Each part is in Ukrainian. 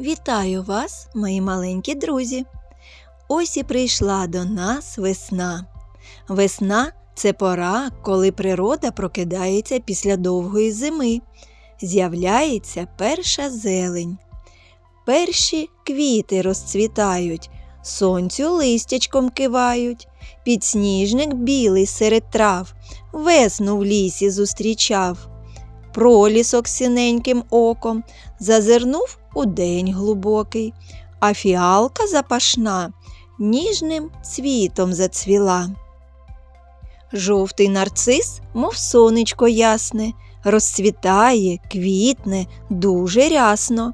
Вітаю вас, мої маленькі друзі! Ось і прийшла до нас весна. Весна це пора, коли природа прокидається після довгої зими. З'являється перша зелень. Перші квіти розцвітають, сонцю листячком кивають, підсніжник білий серед трав, весну в лісі зустрічав. Пролісок синеньким оком зазирнув у день глибокий, а фіалка запашна ніжним цвітом зацвіла. Жовтий нарцис, мов сонечко ясне, розцвітає, квітне дуже рясно.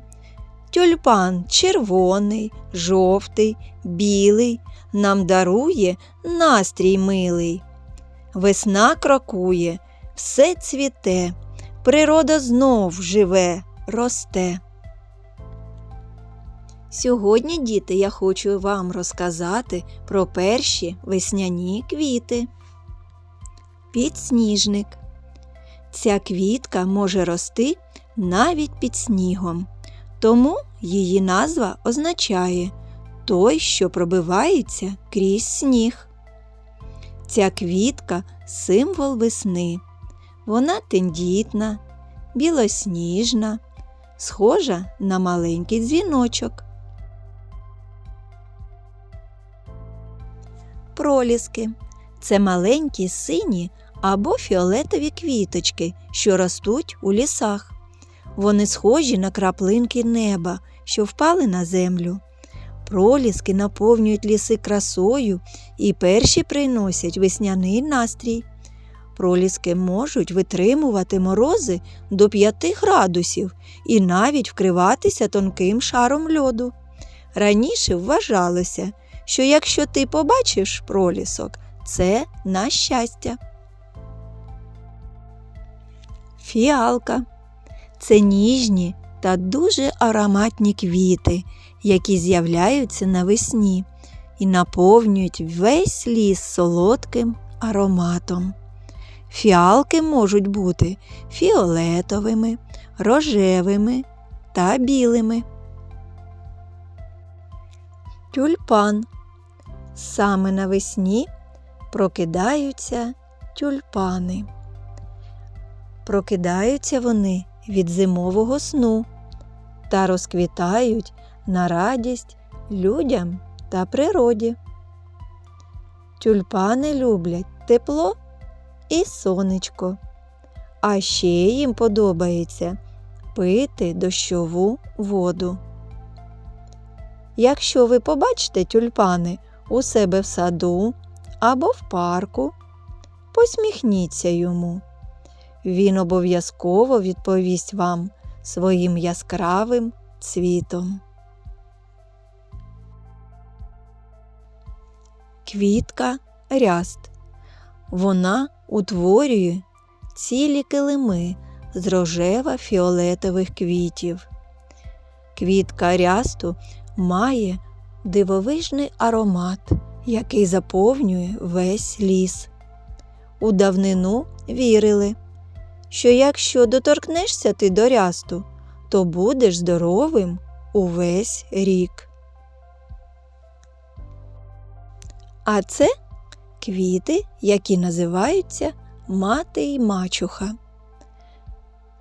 Тюльпан червоний, жовтий, білий нам дарує настрій милий. Весна крокує, все цвіте, природа знов живе, росте. Сьогодні, діти, я хочу вам розказати про перші весняні квіти. Підсніжник. Ця квітка може рости навіть під снігом, тому її назва означає той, що пробивається крізь сніг. Ця квітка символ весни. Вона тендітна, білосніжна, схожа на маленький дзвіночок. Проліски це маленькі сині або фіолетові квіточки, що ростуть у лісах. Вони схожі на краплинки неба, що впали на землю. Проліски наповнюють ліси красою і перші приносять весняний настрій. Проліски можуть витримувати морози до 5 градусів і навіть вкриватися тонким шаром льоду. Раніше вважалося, що якщо ти побачиш пролісок, це на щастя. Фіалка це ніжні та дуже ароматні квіти, які з'являються навесні і наповнюють весь ліс солодким ароматом. Фіалки можуть бути фіолетовими, рожевими та білими. Тюльпан. Саме навесні прокидаються тюльпани. Прокидаються вони від зимового сну та розквітають на радість людям та природі. Тюльпани люблять тепло і сонечко, а ще їм подобається пити дощову воду. Якщо ви побачите тюльпани у себе в саду або в парку, посміхніться йому. Він обов'язково відповість вам своїм яскравим цвітом. Квітка ряст. Вона утворює цілі килими з рожево-фіолетових квітів. Квітка рясту має дивовижний аромат, який заповнює весь ліс. У давнину вірили, що якщо доторкнешся ти до рясту, то будеш здоровим увесь рік. А це квіти, які називаються мати й мачуха.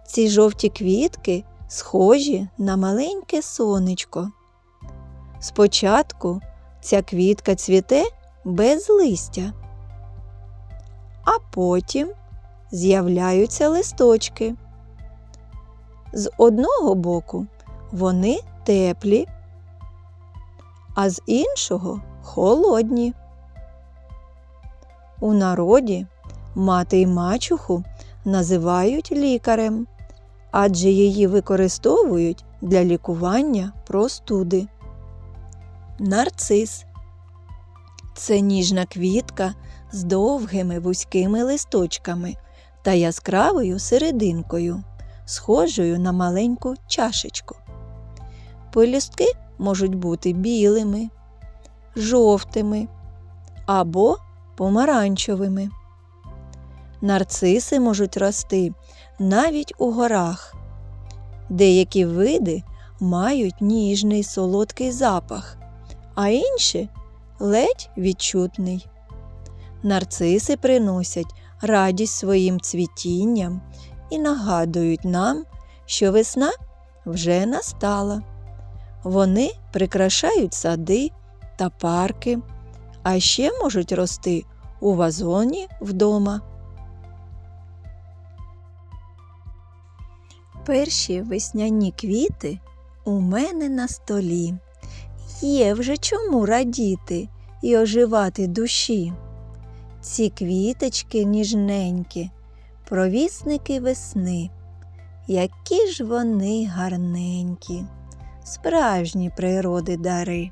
Ці жовті квітки схожі на маленьке сонечко. Спочатку ця квітка цвіте без листя, а потім з'являються листочки. З одного боку вони теплі, а з іншого холодні. У народі мати й мачуху називають лікарем, адже її використовують для лікування простуди. Нарцис це ніжна квітка з довгими вузькими листочками та яскравою серединкою, схожою на маленьку чашечку. Пелюстки можуть бути білими, жовтими або помаранчевими. Нарциси можуть рости навіть у горах. Деякі види мають ніжний солодкий запах, а інші ледь відчутний. Нарциси приносять радість своїм цвітінням і нагадують нам, що весна вже настала. Вони прикрашають сади та парки, а ще можуть рости у вазоні вдома. Перші весняні квіти у мене на столі. Є вже чому радіти і оживати душі. Ці квіточки ніжненькі, провісники весни, які ж вони гарненькі, справжні природи дари.